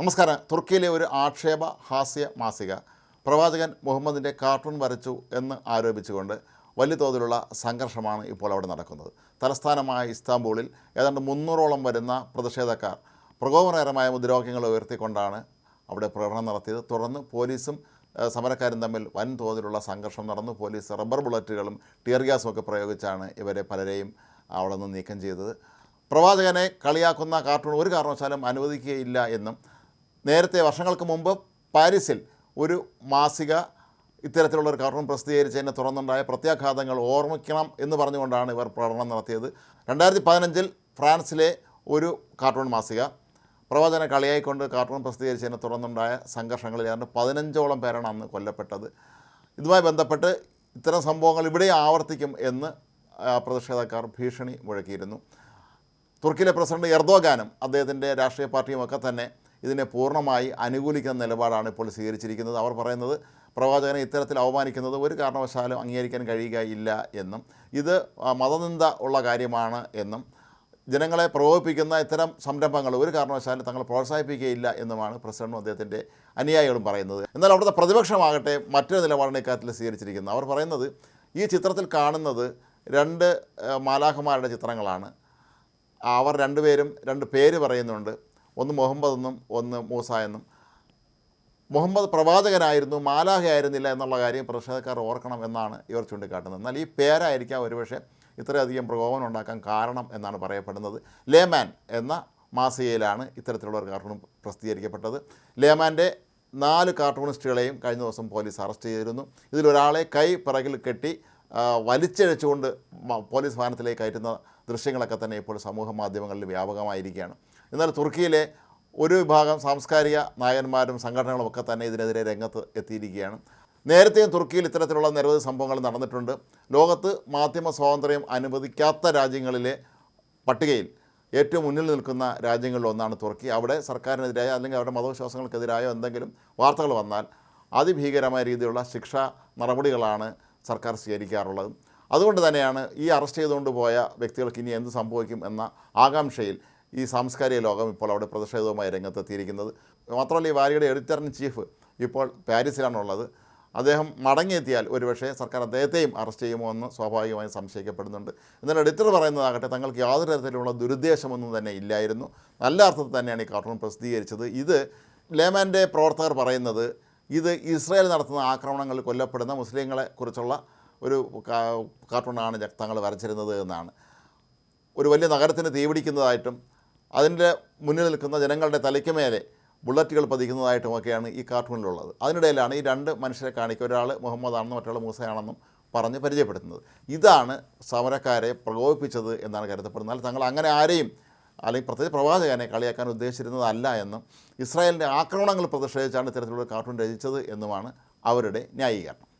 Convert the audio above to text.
നമസ്കാരം. തുർക്കിയിലെ ഒരു ആക്ഷേപ ഹാസ്യ മാസിക. പ്രവാചകൻ മുഹമ്മദിന്റെ കാർട്ടൂൺ വരച്ചു എന്ന് ആരോപിച്ചുകൊണ്ട് വലിയ തോതിലുള്ള സംഘർഷമാണ് ഇപ്പോൾ അവിടെ നടക്കുന്നത്. തലസ്ഥാനമായ ഇസ്താംബൂളിൽ ഏതാണ്ട് മുന്നൂറോളം വരുന്ന പ്രതിഷേധക്കാർ പ്രകോപനകരമായ മുദ്രാവാക്യങ്ങൾ ഉയർത്തിക്കൊണ്ടാണ് അവിടെ പ്രകടനം നടത്തിയത്. തുടർന്ന് പോലീസും സമരക്കാരും തമ്മിൽ വൻതോതിലുള്ള സംഘർഷം നടന്നു. പോലീസ് റബ്ബർ ബുള്ളറ്റുകളും ടിയർ ഗ്യാസും ഒക്കെ പ്രയോഗിച്ചാണ് ഇവരെ പലരെയും അവിടെ നിന്ന് നീക്കം ചെയ്തത്. പ്രവാചകനെ കളിയാക്കുന്ന കാർട്ടൂൺ ഒരു കാരണവശാലും അനുവദിക്കുകയില്ല എന്നും നേരത്തെ വർഷങ്ങൾക്ക് മുമ്പ് പാരീസിൽ ഒരു മാസിക ഇത്തരത്തിലുള്ള ഒരു കാർട്ടൂൺ പ്രസിദ്ധീകരിച്ചതിനെ തുറന്നുണ്ടായ പ്രത്യാഘാതങ്ങൾ ഓർമ്മിക്കണം എന്ന് പറഞ്ഞുകൊണ്ടാണ് ഇവർ പ്രകടനം നടത്തിയത്. രണ്ടായിരത്തി പതിനഞ്ചിൽ ഫ്രാൻസിലെ ഒരു കാർട്ടൂൺ മാസിക പ്രവചന കളിയായിക്കൊണ്ട് കാർട്ടൂൺ പ്രസിദ്ധീകരിച്ചതിനെ തുടർന്നുണ്ടായ സംഘർഷങ്ങളിൽ ഏതാണ്ട് പതിനഞ്ചോളം പേരാണ് അന്ന് കൊല്ലപ്പെട്ടത്. ഇതുമായി ബന്ധപ്പെട്ട് ഇത്തരം സംഭവങ്ങൾ ഇവിടെ ആവർത്തിക്കും എന്ന് പ്രതിഷേധക്കാർ ഭീഷണി മുഴക്കിയിരുന്നു. തുർക്കിയിലെ പ്രസിഡന്റ് എർദോഗാനും അദ്ദേഹത്തിന്റെ രാഷ്ട്രീയ പാർട്ടിയുമൊക്കെ തന്നെ ഇതിനെ പൂർണമായി അനുകൂലിക്കുന്ന നിലപാടാണ് ഇപ്പോൾ സ്വീകരിച്ചിരിക്കുന്നത്. അവർ പറയുന്നത് പ്രവാചകനെ ഇത്തരത്തിൽ അവമാനിക്കുന്നത് ഒരു കാരണവശാലും അംഗീകരിക്കാൻ കഴിയുകയില്ല എന്നും ഇത് മതനിന്ദ ഉള്ള കാര്യമാണ് എന്നും ജനങ്ങളെ പ്രകോപിപ്പിക്കുന്ന ഇത്തരം സംരംഭങ്ങൾ ഒരു കാരണവശാലും തങ്ങൾ പ്രോത്സാഹിപ്പിക്കുകയില്ല എന്നുമാണ് പ്രസിഡന്റും അദ്ദേഹത്തിന്റെ അനുയായികളും പറയുന്നത്. എന്നാൽ അവിടുത്തെ പ്രതിപക്ഷമാകട്ടെ മറ്റൊരു നിലപാടിനെ ഇക്കാര്യത്തിൽ സ്വീകരിച്ചിരിക്കുന്നത്. അവർ പറയുന്നത് ഈ ചിത്രത്തിൽ കാണുന്നത് രണ്ട് മാലാഖമാരുടെ ചിത്രങ്ങളാണ്. അവർ രണ്ടുപേരും രണ്ട് പേര് പറയുന്നുണ്ട്. ഒന്ന് മുഹമ്മദ് എന്നും ഒന്ന് മൂസ എന്നും മുഹമ്മദ് പ്രവാചകനായിരുന്നു മാലാഹയായിരുന്നില്ല എന്നുള്ള കാര്യം പ്രതിഷേധക്കാർ ഓർക്കണം എന്നാണ് ഇവർ ചൂണ്ടിക്കാട്ടുന്നത്. എന്നാൽ ഈ പേരായിരിക്കാം ഒരുപക്ഷെ ഇത്രയധികം പ്രകോപനം ഉണ്ടാക്കാൻ കാരണം എന്നാണ് പറയപ്പെടുന്നത്. ലേമാൻ എന്ന മാസികയിലാണ് ഇത്തരത്തിലുള്ള ഒരു കാർട്ടൂൺ പ്രസിദ്ധീകരിക്കപ്പെട്ടത്. ലേമാന്റെ നാല് കാർട്ടൂണിസ്റ്റുകളെയും കഴിഞ്ഞ ദിവസം പോലീസ് അറസ്റ്റ് ചെയ്തിരുന്നു. ഇതിലൊരാളെ കൈ പിറകിൽ കെട്ടി വലിച്ചിഴച്ചുകൊണ്ട് പോലീസ് വാഹനത്തിലേക്ക് കയറ്റുന്ന ദൃശ്യങ്ങളൊക്കെ തന്നെ ഇപ്പോൾ സമൂഹ മാധ്യമങ്ങളിൽ വ്യാപകമായിരിക്കുകയാണ്. എന്നാൽ തുർക്കിയിലെ ഒരു വിഭാഗം സാംസ്കാരിക നായകന്മാരും സംഘടനകളും ഒക്കെ തന്നെ ഇതിനെതിരെ രംഗത്ത് എത്തിയിരിക്കുകയാണ്. നേരത്തെയും തുർക്കിയിൽ ഇത്തരത്തിലുള്ള നിരവധി സംഭവങ്ങൾ നടന്നിട്ടുണ്ട്. ലോകത്ത് മാധ്യമ സ്വാതന്ത്ര്യം അനുവദിക്കാത്ത രാജ്യങ്ങളിലെ പട്ടികയിൽ ഏറ്റവും മുന്നിൽ നിൽക്കുന്ന രാജ്യങ്ങളിലൊന്നാണ് തുർക്കി. അവിടെ സർക്കാരിനെതിരായ അല്ലെങ്കിൽ അവരുടെ മതവിശ്വാസങ്ങൾക്കെതിരായോ എന്തെങ്കിലും വാർത്തകൾ വന്നാൽ അതിഭീകരമായ രീതിയിലുള്ള ശിക്ഷാ നടപടികളാണ് സർക്കാർ സ്വീകരിക്കാറുള്ളത്. അതുകൊണ്ട് തന്നെയാണ് ഈ അറസ്റ്റ് ചെയ്തുകൊണ്ട് പോയ വ്യക്തികൾക്ക് ഇനി എന്ത് സംഭവിക്കും എന്ന ആകാംക്ഷയിൽ ഈ സാംസ്കാരിക ലോകം ഇപ്പോൾ അവിടെ പ്രതിഷേധവുമായി രംഗത്തെത്തിയിരിക്കുന്നത്. മാത്രമല്ല ഈ വാരിയുടെ എഡിറ്റർ ഇൻ ചീഫ് ഇപ്പോൾ പാരീസിലാണുള്ളത്. അദ്ദേഹം മടങ്ങിയെത്തിയാൽ ഒരുപക്ഷേ സർക്കാർ അദ്ദേഹത്തെയും അറസ്റ്റ് ചെയ്യുമോ എന്ന് സ്വാഭാവികമായും സംശയിക്കപ്പെടുന്നുണ്ട്. എന്നാൽ എഡിറ്റർ പറയുന്നതാകട്ടെ തങ്ങൾക്ക് യാതൊരു തരത്തിലുള്ള ദുരുദ്ദേശമൊന്നും തന്നെ ഇല്ലായിരുന്നു. നല്ല അർത്ഥത്തിൽ തന്നെയാണ് ഈ കാർട്ടൂൺ പ്രസിദ്ധീകരിച്ചത്. ഇത് ലേമാന്റെ പ്രവർത്തകർ പറയുന്നത് ഇത് ഇസ്രായേൽ നടത്തുന്ന ആക്രമണങ്ങളിൽ കൊല്ലപ്പെടുന്ന മുസ്ലിങ്ങളെ കുറിച്ചുള്ള ഒരു കാർട്ടൂണാണ് തങ്ങൾ വരച്ചിരുന്നത് എന്നാണ്. ഒരു വലിയ നഗരത്തിന് തീപിടിക്കുന്നതായിട്ടും അതിന്റെ മുന്നിൽ നിൽക്കുന്ന ജനങ്ങളുടെ തലയ്ക്ക് മേലെ ബുള്ളറ്റുകൾ പതിക്കുന്നതായിട്ടുമൊക്കെയാണ് ഈ കാർട്ടൂണിലുള്ളത്. അതിനിടയിലാണ് ഈ രണ്ട് മനുഷ്യരെ കാണിക്കുക. ഒരാൾ മുഹമ്മദാണെന്നും മറ്റൊരാൾ മൂസയാണെന്നും പറഞ്ഞ് പരിചയപ്പെടുത്തുന്നത്. ഇതാണ് സമരക്കാരെ പ്രകോപിപ്പിച്ചത് എന്നാണ് കരുതപ്പെടുന്നത്. എന്നാൽ തങ്ങൾ അങ്ങനെ ആരെയും അല്ലെങ്കിൽ പ്രത്യേകിച്ച് പ്രവാചകനെ കളിയാക്കാൻ ഉദ്ദേശിച്ചിരുന്നതല്ല എന്നും ഇസ്രായേലിന്റെ ആക്രമണങ്ങൾ പ്രതിഷേധിച്ചാണ് ഇത്തരത്തിലുള്ള കാർട്ടൂൺ രചിച്ചത് എന്നുമാണ് അവരുടെ ന്യായീകരണം.